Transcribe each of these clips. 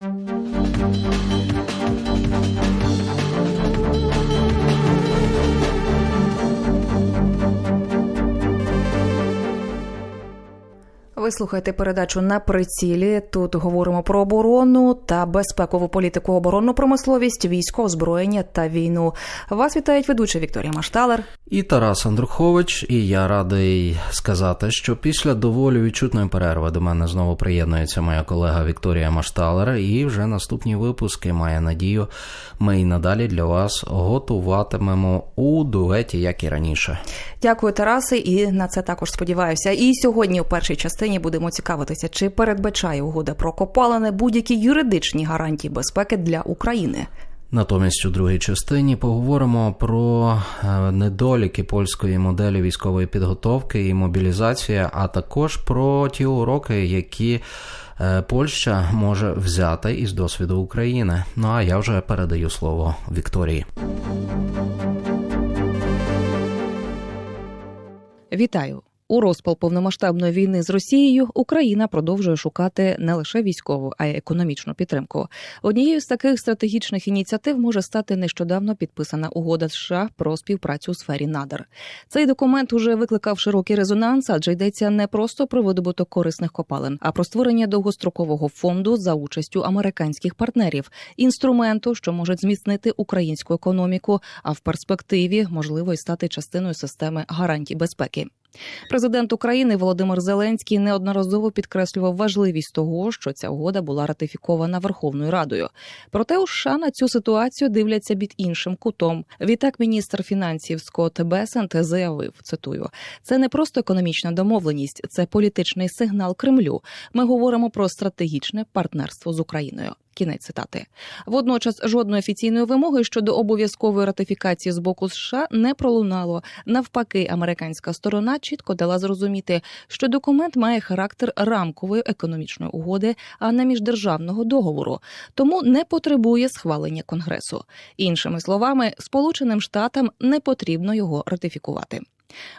Thank you. Ви слухаєте передачу на прицілі. Тут говоримо про оборону та безпекову політику, оборонну промисловість, військо, озброєння та війну. Вас вітають ведуча Вікторія Машталер. І Тарас Андрухович, і я радий сказати, що після доволі відчутної перерви до мене знову приєднується моя колега Вікторія Машталер. І вже наступні випуски має надію. Ми і надалі для вас готуватимемо у дуеті, як і раніше. Дякую, Тараси, і на це також сподіваюся. І сьогодні, у першій частині, будемо цікавитися, чи передбачає угода про копалини будь-які юридичні гарантії безпеки для України. Натомість у другій частині поговоримо про е, недоліки польської моделі військової підготовки і мобілізації, а також про ті уроки, які е, Польща може взяти із досвіду України. Ну а я вже передаю слово Вікторії. Вітаю. У розпал повномасштабної війни з Росією Україна продовжує шукати не лише військову, а й економічну підтримку. Однією з таких стратегічних ініціатив може стати нещодавно підписана угода США про співпрацю у сфері надр. Цей документ уже викликав широкий резонанс, адже йдеться не просто про видобуток корисних копалин, а про створення довгострокового фонду за участю американських партнерів, інструменту, що може зміцнити українську економіку, а в перспективі можливо й стати частиною системи гарантій безпеки. Президент України Володимир Зеленський неодноразово підкреслював важливість того, що ця угода була ратифікована Верховною Радою. Проте у США на цю ситуацію дивляться під іншим кутом. Відтак, міністр фінансів Скотт Бесент заявив: цитую: це не просто економічна домовленість, це політичний сигнал Кремлю. Ми говоримо про стратегічне партнерство з Україною. Кінець цитати. Водночас жодної офіційної вимоги щодо обов'язкової ратифікації з боку США не пролунало. Навпаки, американська сторона чітко дала зрозуміти, що документ має характер рамкової економічної угоди, а не міждержавного договору, тому не потребує схвалення конгресу. Іншими словами, Сполученим Штатам не потрібно його ратифікувати.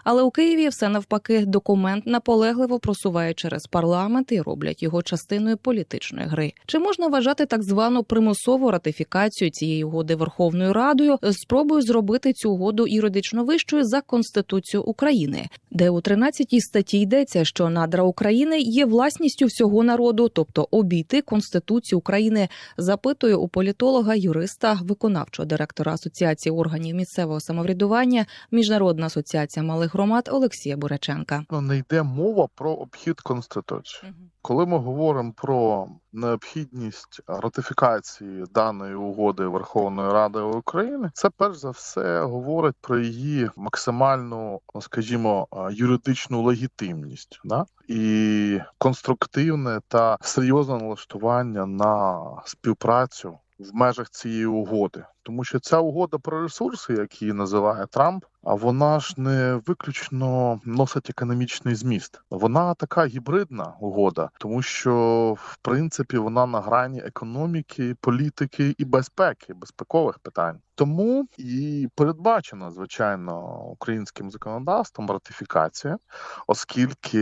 Але у Києві все навпаки документ наполегливо просуває через парламент і роблять його частиною політичної гри. Чи можна вважати так звану примусову ратифікацію цієї угоди Верховною Радою спробою зробити цю угоду юридично вищою за конституцію України, де у 13 статті йдеться, що надра України є власністю всього народу, тобто обійти конституцію України, запитую у політолога, юриста, виконавчого директора Асоціації органів місцевого самоврядування, міжнародна асоціація малих громад Олексія Буряченка. Ну, не йде мова про обхід конституції. Коли ми говоримо про необхідність ратифікації даної угоди Верховної Ради України, це перш за все говорить про її максимальну, скажімо, юридичну легітимність, да? і конструктивне та серйозне налаштування на співпрацю в межах цієї угоди, тому що ця угода про ресурси, як її називає Трамп, а вона ж не виключно носить економічний зміст. Вона така гібридна угода, тому що в принципі вона на грані економіки, політики і безпеки, безпекових питань. Тому і передбачена звичайно українським законодавством ратифікація, оскільки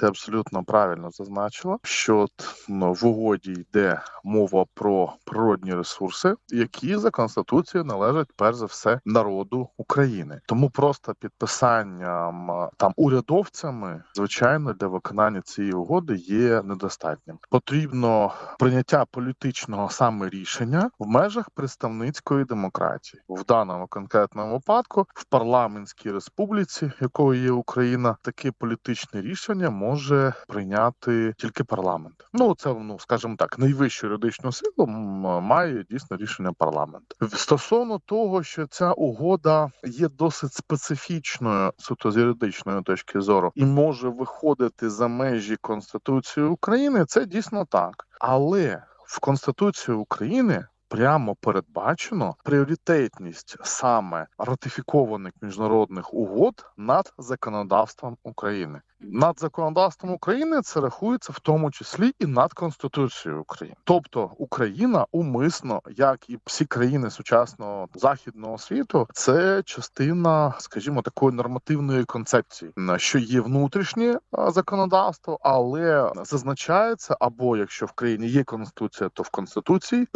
ти абсолютно правильно зазначила, що ну, в угоді йде мова про природні ресурси, які за конституцією належать перш за все народу України. Тому просто підписанням там урядовцями, звичайно, для виконання цієї угоди є недостатнім. Потрібно прийняття політичного саме рішення в межах представницької демократії в даному конкретному випадку в парламентській республіці, якою є Україна, таке політичне рішення може прийняти тільки парламент. Ну це ну скажімо так, найвищу юридичну силу має дійсно рішення парламенту стосовно того, що ця угода є досить специфічною суто з юридичної точки зору і може виходити за межі Конституції України. Це дійсно так, але в Конституції України. Прямо передбачено пріоритетність саме ратифікованих міжнародних угод над законодавством України. Над законодавством України це рахується в тому числі і над Конституцією України. Тобто Україна умисно, як і всі країни сучасного західного світу, це частина, скажімо, такої нормативної концепції, на що є внутрішнє законодавство, але зазначається, або якщо в країні є конституція, то в конституції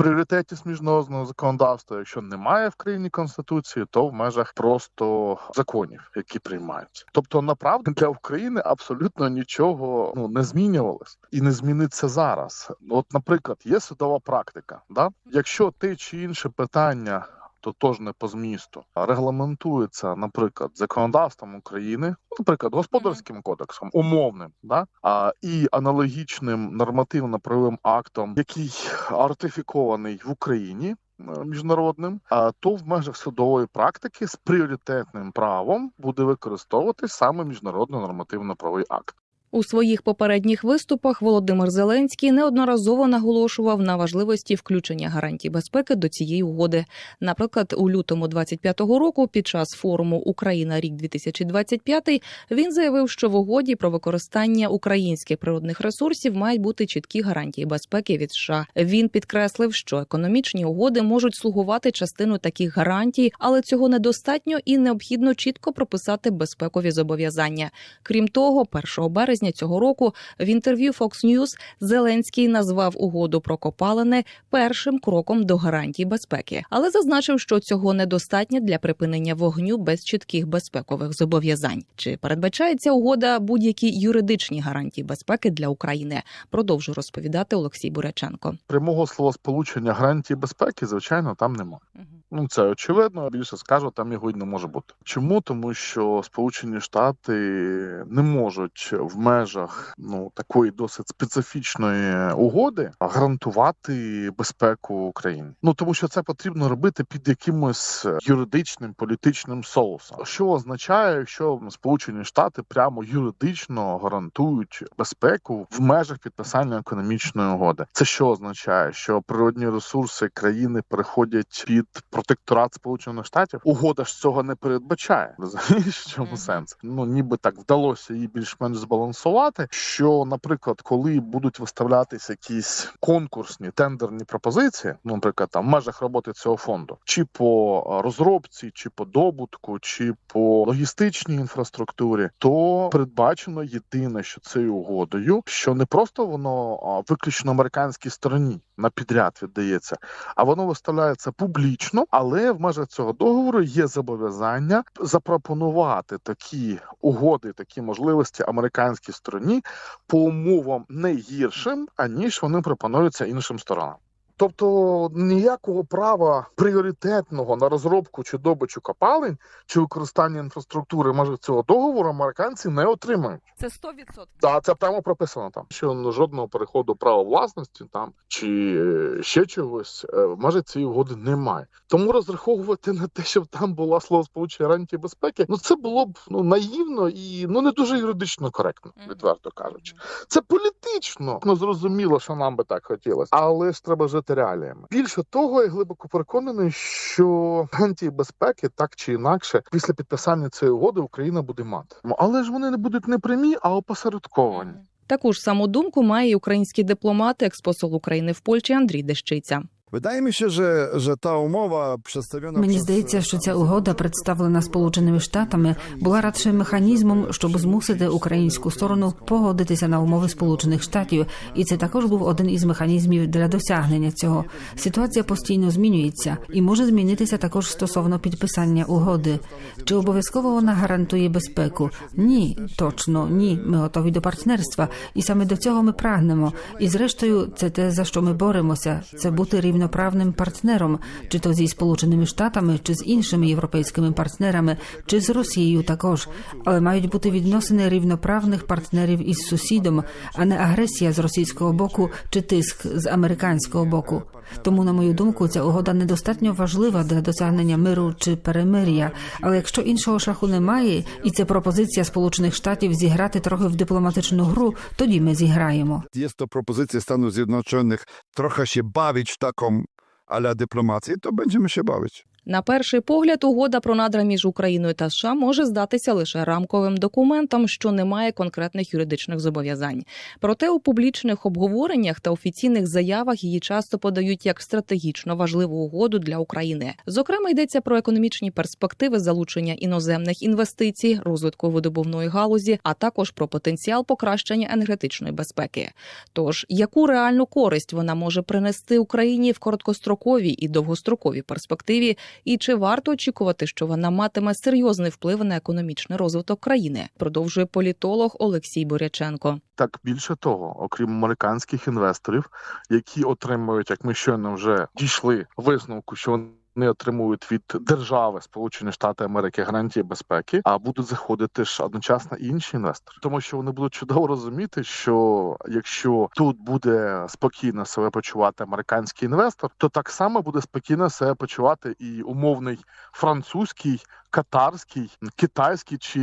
з міжнародного законодавства. Якщо немає в країні конституції, то в межах просто законів, які приймаються. Тобто, направду для України абсолютно нічого ну не змінювалось і не зміниться зараз. От, наприклад, є судова практика. Да, якщо те чи інше питання. Тотожне по змісту регламентується, наприклад, законодавством України, наприклад, господарським кодексом, умовним, да а і аналогічним нормативно-правовим актом, який ратифікований в Україні. е, Міжнародним, а то в межах судової практики з пріоритетним правом буде використовуватись саме міжнародно нормативно-правовий акт. У своїх попередніх виступах Володимир Зеленський неодноразово наголошував на важливості включення гарантій безпеки до цієї угоди. Наприклад, у лютому 25-го року, під час форуму Україна рік 2025 він заявив, що в угоді про використання українських природних ресурсів мають бути чіткі гарантії безпеки від США. Він підкреслив, що економічні угоди можуть слугувати частину таких гарантій, але цього недостатньо і необхідно чітко прописати безпекові зобов'язання. Крім того, 1 березня цього року в інтерв'ю Fox News Зеленський назвав угоду про копалини першим кроком до гарантій безпеки, але зазначив, що цього недостатньо для припинення вогню без чітких безпекових зобов'язань. Чи передбачається угода будь-які юридичні гарантії безпеки для України? Продовжує розповідати Олексій Буряченко. Прямого словосполучення гарантії безпеки, звичайно, там немає. Ну це очевидно. Більше скажу, там його й не може бути. Чому? Тому що Сполучені Штати не можуть в межах ну такої досить специфічної угоди гарантувати безпеку України. Ну тому що це потрібно робити під якимось юридичним політичним соусом. Що означає, якщо Сполучені Штати прямо юридично гарантують безпеку в межах підписання економічної угоди? Це що означає, що природні ресурси країни переходять під протекторат Сполучених Штатів? Угода ж цього не передбачає. Розумієш, в чому сенс? Ну ніби так вдалося її більш-менш збалансувати. Що, наприклад, коли будуть виставлятися якісь конкурсні тендерні пропозиції, ну, наприклад, там в межах роботи цього фонду, чи по розробці, чи по добутку, чи по логістичній інфраструктурі, то передбачено єдине, що цією угодою, що не просто воно виключно американській стороні на підряд віддається, а воно виставляється публічно, але в межах цього договору є зобов'язання запропонувати такі угоди, такі можливості американській стороні по умовам не гіршим, аніж вони пропонуються іншим сторонам. Тобто ніякого права пріоритетного на розробку чи добичу копалень чи використання інфраструктури межах цього договору американці не отримають. Це 100%. Да, це прямо прописано там. Що жодного переходу права власності там чи е, ще чогось е, межах цієї угоди немає. Тому розраховувати на те, щоб там була словосполучення гарантії безпеки, ну це було б ну наївно і ну не дуже юридично коректно, відверто кажучи. Це політично ну зрозуміло, що нам би так хотілося, але ж треба жити реаліями. Більше того, я глибоко переконаний, що гарантії безпеки так чи інакше після підписання цієї угоди Україна буде мати. Але ж вони не будуть не прямі, а опосередковані. Таку ж саму думку має і український дипломат, експосол України в Польщі Андрій Дещиця. Że ta umowa przedstawiona Мені здається, що ця угода, представлена Сполученими Штатами, була радше механізмом, щоб змусити українську сторону погодитися на умови Сполучених Штатів, і це також був один із механізмів для досягнення цього. Ситуація постійно змінюється і може змінитися також стосовно підписання угоди. Чи обов'язково вона гарантує безпеку? Ні, точно ні. Ми готові до партнерства, і саме до цього ми прагнемо. І зрештою, це те за що ми боремося. Це бути рівноправним партнером, чи то зі Сполученими Штатами, чи з іншими європейськими партнерами, чи з Росією також. Але мають бути відносини рівноправних партнерів із сусідом, а не агресія з російського боку чи тиск з американського боку. Тому, на мою думку, ця угода недостатньо важлива для досягнення миру чи перемир'я. Але якщо іншого шляху немає, і це пропозиція Сполучених Штатів зіграти трохи в дипломатичну гру, тоді ми зіграємо. Є то пропозиція стану Stanów трохи ще бавить в taką ala dyplomację, to będziemy się bawić. На перший погляд, угода про надра між Україною та США може здатися лише рамковим документом, що не має конкретних юридичних зобов'язань. Проте у публічних обговореннях та офіційних заявах її часто подають як стратегічно важливу угоду для України. Зокрема, йдеться про економічні перспективи залучення іноземних інвестицій, розвитку видобувної галузі, а також про потенціал покращення енергетичної безпеки. Тож, яку реальну користь вона може принести Україні в короткостроковій і довгостроковій перспективі, і чи варто очікувати, що вона матиме серйозний вплив на економічний розвиток країни? Продовжує політолог Олексій Боряченко. Так більше того, окрім американських інвесторів, які отримують, як ми щойно вже дійшли висновку, що вони отримують від держави Сполучені Штати Америки гарантії безпеки, а будуть заходити ж одночасно інші інвестори, тому що вони будуть чудово розуміти, що якщо тут буде спокійно себе почувати американський інвестор, то так само буде спокійно себе почувати і умовний французький, катарський, китайський чи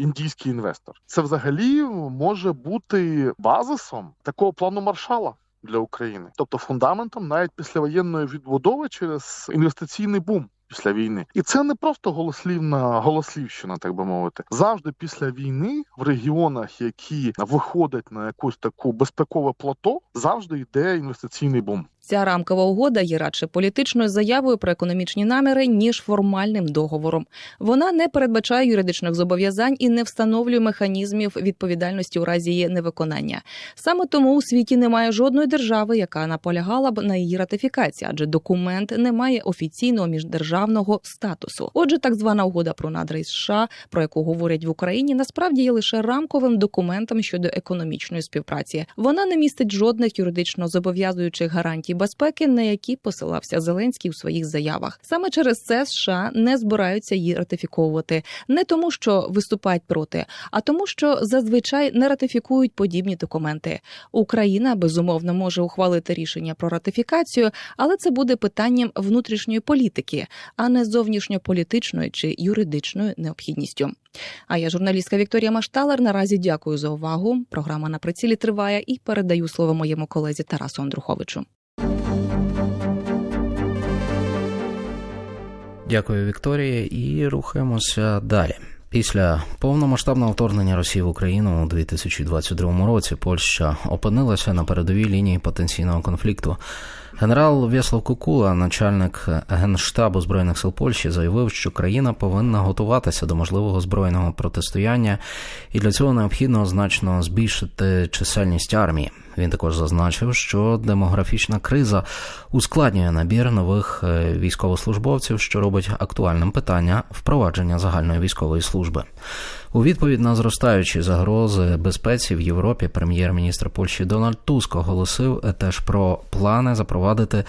індійський інвестор. Це взагалі може бути базисом такого плану маршала. Для України, тобто фундаментом навіть післявоєнної відбудови через інвестиційний бум після війни, і це не просто голослівна голослівщина, так би мовити. Завжди після війни в регіонах, які виходять на якусь таку безпекове плато, завжди йде інвестиційний бум. Ця рамкова угода є радше політичною заявою про економічні наміри ніж формальним договором. Вона не передбачає юридичних зобов'язань і не встановлює механізмів відповідальності у разі її невиконання. Саме тому у світі немає жодної держави, яка наполягала б на її ратифікації, адже документ не має офіційного міждержавного статусу. Отже, так звана угода про надра із США, про яку говорять в Україні, насправді є лише рамковим документом щодо економічної співпраці. Вона не містить жодних юридично зобов'язуючих гарантій безпеки, на які посилався Зеленський у своїх заявах. Саме через це США не збираються її ратифіковувати, не тому, що виступають проти, а тому, що зазвичай не ратифікують подібні документи. Україна безумовно може ухвалити рішення про ратифікацію, але це буде питанням внутрішньої політики, а не зовнішньополітичною чи юридичною необхідністю. А я журналістка Вікторія Машталер. Наразі дякую за увагу. Програма на прицілі триває і передаю слово моєму колезі Тарасу Андруховичу. Дякую, Вікторія, і рухаємося далі. Після повномасштабного вторгнення Росії в Україну у 2022 році Польща опинилася на передовій лінії потенційного конфлікту. Генерал В'яслав Кукула, начальник генштабу збройних сил Польщі, заявив, що країна повинна готуватися до можливого збройного протистояння, і для цього необхідно значно збільшити чисельність армії. Він також зазначив, що демографічна криза ускладнює набір нових е, військовослужбовців, що робить актуальним питання впровадження загальної військової служби. У відповідь на зростаючі загрози безпеці в Європі прем'єр-міністр Польщі Дональд Туск оголосив теж про плани запровадити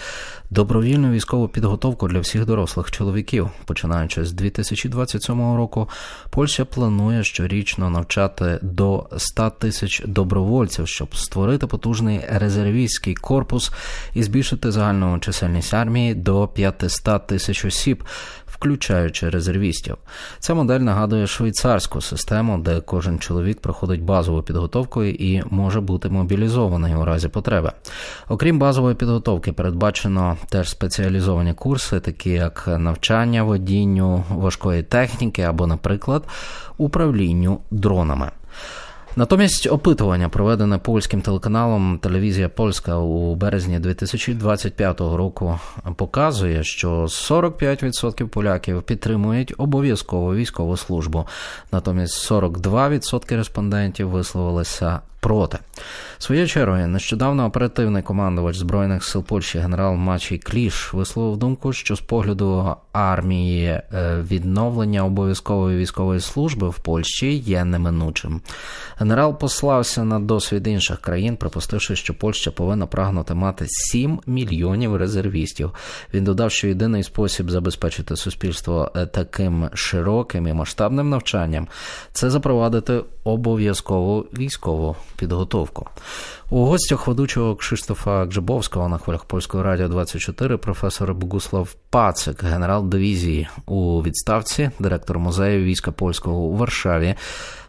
добровільну військову підготовку для всіх дорослих чоловіків. Починаючи з 2027 року, Польща планує щорічно навчати до 100 тисяч добровольців, щоб створити потужний резервістський корпус і збільшити загальну чисельність армії до 500 тисяч осіб включаючи резервістів. Ця модель нагадує швейцарську систему, де кожен чоловік проходить базову підготовку і може бути мобілізований у разі потреби. Окрім базової підготовки, передбачено теж спеціалізовані курси, такі як навчання водінню важкої техніки або, наприклад, управлінню дронами. Натомість опитування, проведене польським телеканалом Телевізія Польська у березні 2025 року, показує, що 45% поляків підтримують обов'язкову військову службу. Натомість 42% респондентів висловилися проти. Своєю чергою, нещодавно оперативний командувач збройних сил Польщі генерал Мачій Кліш висловив думку, що з погляду армії відновлення обов'язкової військової служби в Польщі є неминучим. Генерал послався на досвід інших країн, припустивши, що Польща повинна прагнути мати 7 мільйонів резервістів. Він додав, що єдиний спосіб забезпечити суспільство таким широким і масштабним навчанням це запровадити обов'язкову військову підготовку. У гостях ведучого Кшиштофа Гжибовського на хвилях польського радіо 24 професор Богуслав Пацик, генерал дивізії у відставці, директор музею війська польського у Варшаві.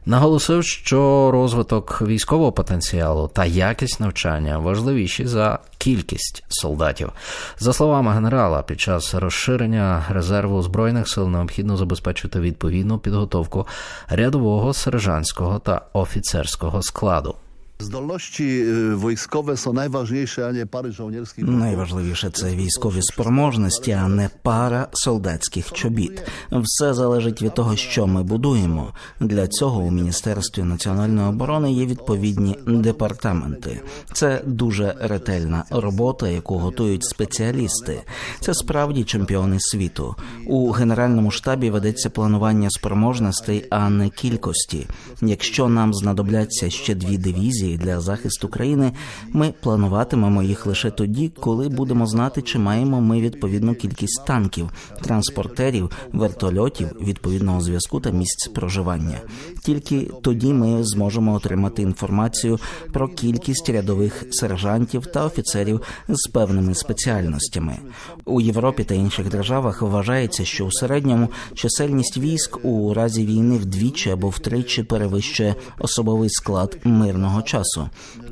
Наголосив, що розвиток військового потенціалу та якість навчання важливіші за кількість солдатів. За словами генерала, під час розширення резерву збройних сил необхідно забезпечити відповідну підготовку рядового, сержантського та офіцерського складу. Zdolności y, wojskowe są najważniejsze, a nie pary. Найважливіше це військові спроможності, а не пара солдатських чобіт. Все залежить від того, що ми будуємо. Для цього у міністерстві національної оборони є відповідні департаменти. Це дуже ретельна робота, яку готують спеціалісти. Це справді чемпіони світу. У генеральному штабі ведеться планування спроможностей, а не кількості. Якщо нам знадобляться ще дві дивізії для захисту країни, ми плануватимемо їх лише тоді, коли будемо знати, чи маємо ми відповідну кількість танків, транспортерів, вертольотів, відповідного зв'язку та місць проживання. Тільки тоді ми зможемо отримати інформацію про кількість рядових сержантів та офіцерів з певними спеціальностями. У Європі та інших державах вважається, що у середньому чисельність військ у разі війни вдвічі або втричі перевищує особовий склад мирного часу.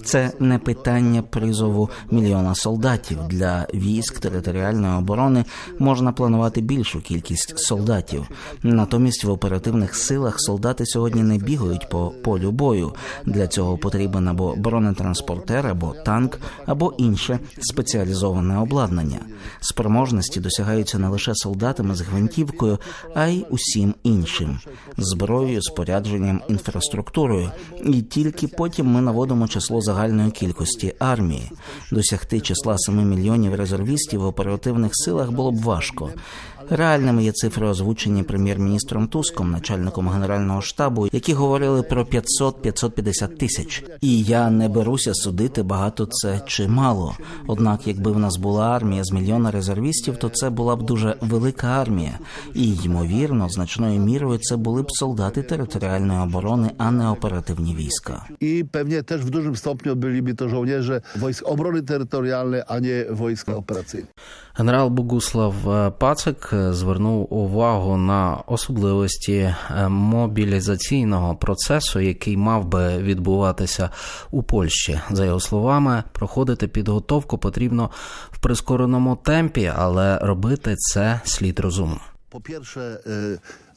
Це не питання призову мільйона солдатів для військ територіальної оборони можна планувати більшу кількість солдатів. Натомість в оперативних силах солдати сьогодні не бігають по полю бою. Для цього потрібен або бронетранспортер, або танк, або інше спеціалізоване обладнання. Спроможності досягаються не лише солдатами з гвинтівкою, а й усім іншим зброєю, спорядженням, інфраструктурою. І тільки потім ми наводимо число загальної кількості армії. Досягти числа 7 мільйонів резервістів в оперативних силах було б важко. Реальними є цифри, озвучені прем'єр-міністром Туском, начальником генерального штабу, які говорили про 500-550 тисяч. І я не беруся судити багато це чи мало. Однак, якби в нас була армія з мільйона резервістів, то це була б дуже велика армія, і ймовірно, значною мірою це були б солдати територіальної оборони, а не оперативні війська. I pewnie też w dużym stopniu byliby to żołnierze wojsk obrony terytorialnej, a nie wojska operacyjne. Генерал Богуслав е, Пацик е, звернув увагу на особливості е, мобілізаційного процесу, який мав би відбуватися у Польщі. За його словами, проходити підготовку потрібно в прискореному темпі, але робити це слід розумно. По перше.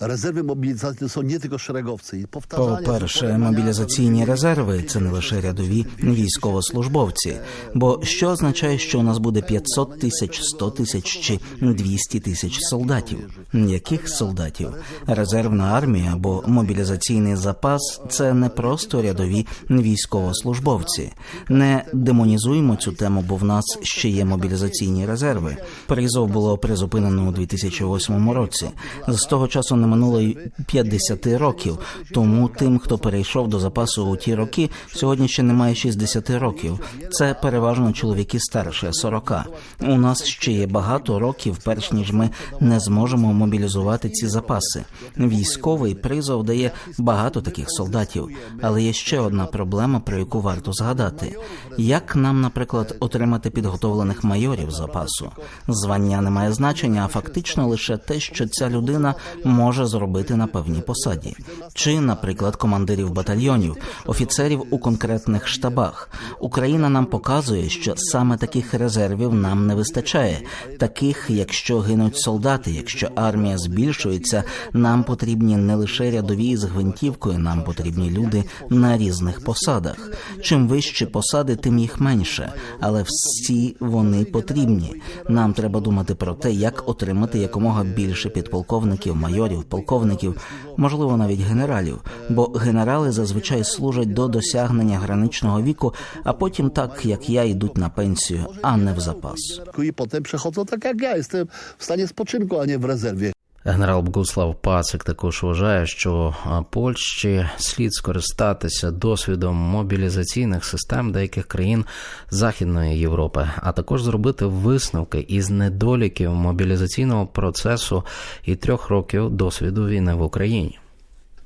Rezerwy mobilizacyjne są nie tylko szeregowcy. По-перше, мобілізаційні резерви це не лише рядові військовослужбовці. Бо що означає, що у нас буде 500 тисяч, 100 тисяч чи 200 тисяч солдатів? Яких солдатів? Резервна армія або мобілізаційний запас це не просто рядові військовослужбовці. Не демонізуємо цю тему, бо в нас ще є мобілізаційні резерви. Призов було призупинено у 2008 році. З того часу не минуло й 50 років. Тому тим, хто перейшов до запасу у ті роки, сьогодні ще немає 60 років. Це переважно чоловіки старше 40. У нас ще є багато років, перш ніж ми не зможемо мобілізувати ці запаси. Військовий призов дає багато таких солдатів, але є ще одна проблема, про яку варто згадати: як нам, наприклад, отримати підготовлених майорів запасу? Звання не має значення, а фактично лише те, що ця людина може зробити на певній посаді, чи, наприклад, командирів батальйонів, офіцерів у конкретних штабах. Україна нам показує, що саме таких резервів нам не вистачає. Таких, якщо гинуть солдати, якщо армія збільшується, нам потрібні не лише рядові з гвинтівкою, нам потрібні люди на різних посадах. Чим вищі посади, тим їх менше, але всі вони потрібні. Нам треба думати про те, як отримати якомога більше підполковників, майорів, полковників, можливо, навіть генералів. Бо генерали зазвичай служать до досягнення граничного віку, а потім, так як я, йдуть на пенсію, а не в запас. І потім przechodzą так, як я, в стані спочинку, а не в rezerwie. Генерал Богуслав Пацик також вважає, що Польщі слід скористатися досвідом мобілізаційних систем деяких країн Західної Європи, а також зробити висновки із недоліків мобілізаційного процесу і трьох років досвіду війни в Україні.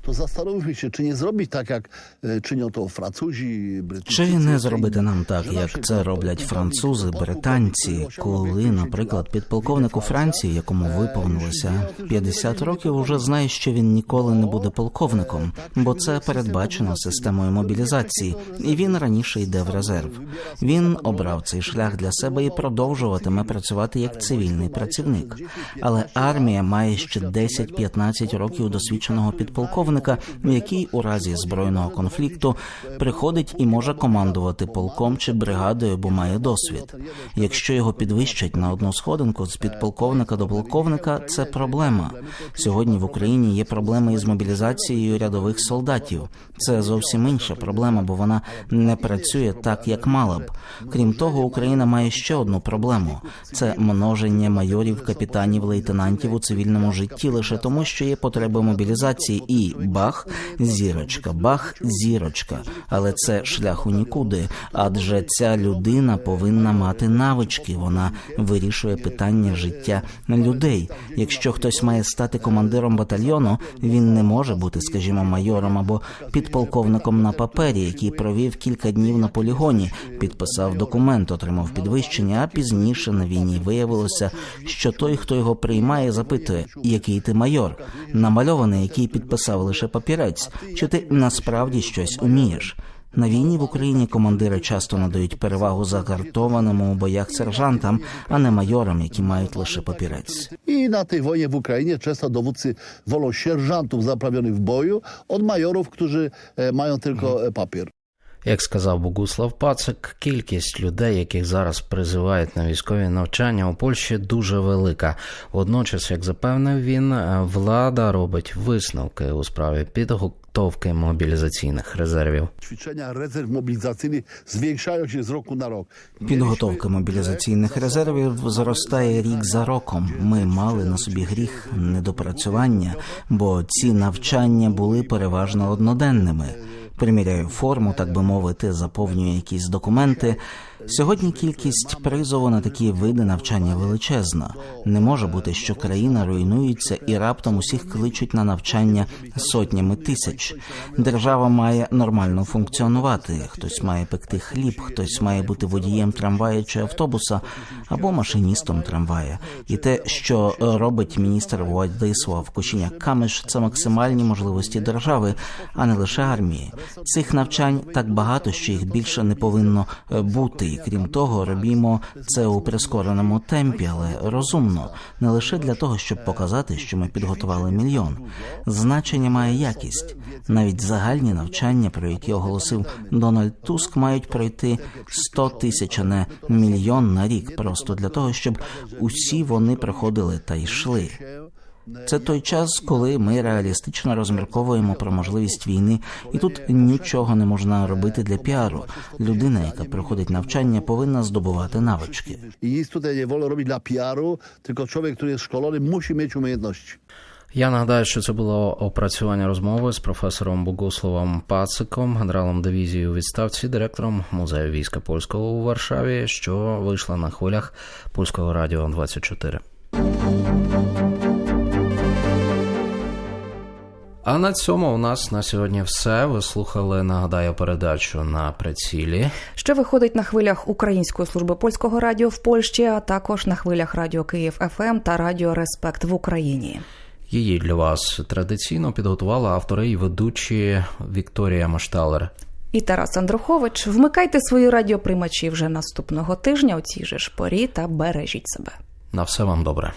To zastanówmy się, czy nie zrobić tak, jak e, czynią to Francuzi, Brytyjczycy. Чи не зробити нам так, як це роблять французи, британці, коли, наприклад, підполковник у Франції, якому виповнилося 50 років, уже знає, що він ніколи не буде полковником, бо це передбачено системою мобілізації, і він раніше йде в резерв. Він обрав цей шлях для себе і продовжуватиме працювати як цивільний працівник. Але армія має ще 10-15 років досвідченого підполковника, який у разі збройного конфлікту приходить і може командувати полком чи бригадою, бо має досвід. Якщо його підвищать на одну сходинку з підполковника до полковника, це проблема. Сьогодні в Україні є проблеми із мобілізацією рядових солдатів. Це зовсім інша проблема, бо вона не працює так, як мала б. Крім того, Україна має ще одну проблему: це множення майорів, капітанів, лейтенантів у цивільному житті лише тому, що є потреба мобілізації і бах, зірочка, бах, зірочка. Але це шлях у нікуди, адже ця людина повинна мати навички. Вона вирішує питання життя людей. Якщо хтось має стати командиром батальйону, він не може бути, скажімо, майором або підполковником на папері, який провів кілька днів на полігоні, підписав документ, отримав підвищення, а пізніше на війні виявилося, що той, хто його приймає, запитує, який ти майор, намальований, який підписав лише папірець, чи ти насправді щось умієш. На війні в Україні командири часто надають перевагу загартованому у боях сержантам, а не майорам, які мають лише папірець. І на тій війні в Україні часто доводці воло сержантів, заправлених в бою, від майорів, які мають тільки e, papier. Як сказав Богуслав Пацик, кількість людей, яких зараз призивають на військові навчання у Польщі, дуже велика. Водночас, як запевнив він, влада робить висновки у справі підготовки мобілізаційних резервів. Rezerw mobilizacyjnych zwiększają się z roku na. Підготовка мобілізаційних резервів зростає рік за роком. Ми мали на собі гріх недопрацювання, бо ці навчання були переважно одноденними. Приміряю форму, так би мовити, заповнюю якісь документи. Сьогодні кількість призову на такі види навчання величезна. Не може бути, що країна руйнується і раптом усіх кличуть на навчання сотнями тисяч. Держава має нормально функціонувати. Хтось має пекти хліб, хтось має бути водієм трамвая чи автобуса або машиністом трамвая. І те, що робить міністр Владислав Кошіняк Камиш, це максимальні можливості держави, а не лише армії. Цих навчань так багато, що їх більше не повинно бути. І крім того, робімо це у прискореному темпі, але розумно, не лише для того, щоб показати, що ми підготували мільйон. Значення має якість. Навіть загальні навчання, про які оголосив Дональд Туск, мають пройти 100 тисяч, а не мільйон на рік, просто для того, щоб усі вони проходили та йшли. Це той час, коли ми реалістично розмірковуємо про можливість війни, і тут нічого не можна робити для піару. Людина, яка проходить навчання, повинна здобувати навички. Tutaj nie wolno robić dla PR-u, tylko człowiek, który jest szkolony, musi mieć umiejętności. Я нагадаю, що це було опрацювання розмови з професором Богуславом Пациком, генералом дивізії у відставці, директором музею війська польського у Варшаві, що вийшла на хвилях польського радіо 24. А на цьому у нас на сьогодні все. Ви слухали, нагадаю, передачу на прицілі. Що виходить на хвилях Української служби польського радіо в Польщі, а також на хвилях Радіо Київ ФМ та Радіо Респект в Україні. Її для вас традиційно підготували автори і ведучі Вікторія Машталер. І Тарас Андрухович. Вмикайте свої радіоприймачі вже наступного тижня у цій же ж порі та бережіть себе. На все вам добре.